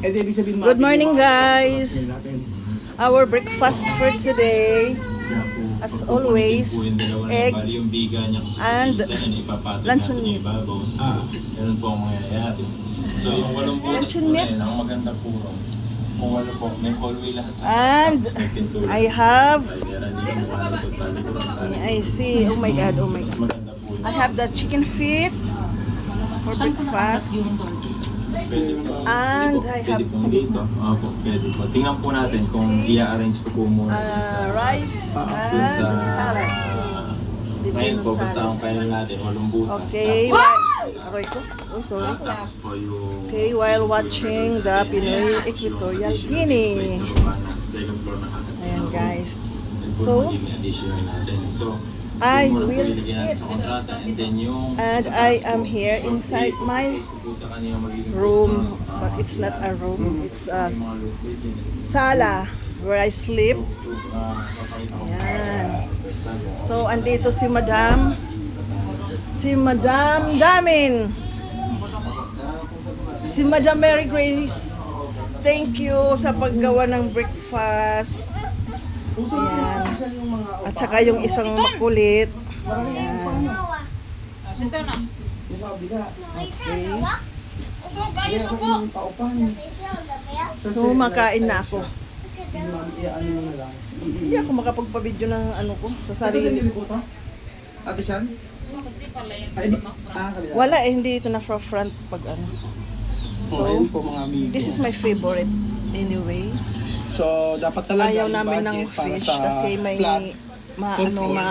Eh, di sabihin Good morning, guys. Our breakfast for today, as always, egg yung biga niya kasi and luncheon meat. Ah, Ganun po ang mangyayari. So yung walong butas po na meat. yun, ang maganda po ron. Kung walo po, may hallway lahat sa And. I have, I see, oh my God, oh my God. I have the chicken feet for breakfast. Pwede po. I Pwede have po dito. Opo, pwede po. Tingnan po natin kung i-arrange ko po muna. uh, rice Dun and sa... salad. Ngayon po, basta ang kainin natin, walong butas. Okay, aray ko, oh sorry. Tapos po yung... Okay, while watching the Pinoy Equatorial Guinea. Ayan guys. So. So, I will and I am here inside my room, but it's not a room, it's a sala where I sleep. Ko. Ayan. So, andito si Madam. Si Madam Damin. Si Madam Mary Grace. Thank you sa paggawa ng breakfast. Ayan. At saka yung isang makulit. Ayan. Okay. kaya ako yung paupan. So, makain na ako. Ano na. Hindi ako makapagpa-video ng ano ko sa sarili. hindi ko to? Ate di- ah. Wala eh, hindi ito na front pag ano. So. This is my favorite anyway. So, dapat talaga Ayaw yung namin ng budget para fish sa kasi may flat ma control, ano ma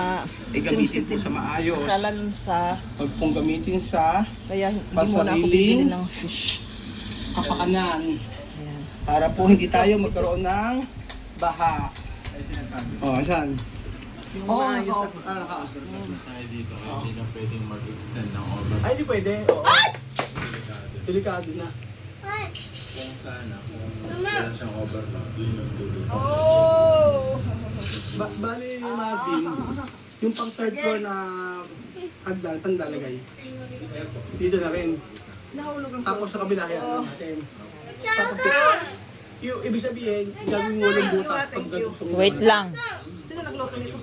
eh, gamitin po sensitive sa maayos. sa lansa Huwag pong gamitin sa kaya hindi Pasariling- muna ako bibili ng fish. kapakanan Ayan. para po hindi tayo magkaroon ng baha. Oh, saan? Yung Oo, maayos naka- ako. ah, naka- Tayo dito, hindi na pwedeng mag-extend ng over. Ay, di pwede. Oo. Delikado na. Kung sana, kung wala siyang yun yung tulog. Oh! Ba bali, Martin, yung pang third floor na hagdan, saan lalagay? Dito na rin. Nahulog ang Tapos sa kabila, yan Oo. natin. Tapos, yung ibig sabihin, gagawin mo ng butas pag Wait lang. Sino nagluto nito?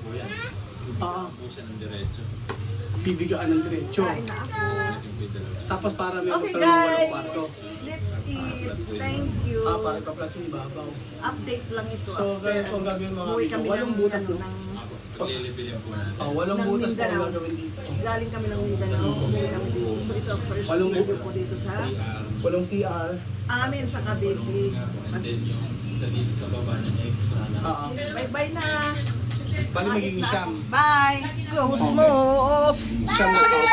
Oo, Po siya ng diretso. bibigaan ng diretso. Kain na ako. Tapos para may Okay ng walong guys, kwarto. let's eat. Thank you. Ah, para kaplat yung ibabaw. Update lang ito. So, after. po ang gagawin mga Umuwi kami Walang ng, butas, ano, no? ng, Paglilibilin po natin. Ah, walang Ng butas po ang Mindanao. gagawin dito. galing kami ng Mindanao. Umuwi kami dito. So ito ang first Walang video butas. ko dito sa Walang CR. amin sa Cavite. And then yung isa dito sa baba niya, extra na. Ah, ah. Bye-bye na. Bali magiging siyam. Bye. Close mo off. Siyam na tao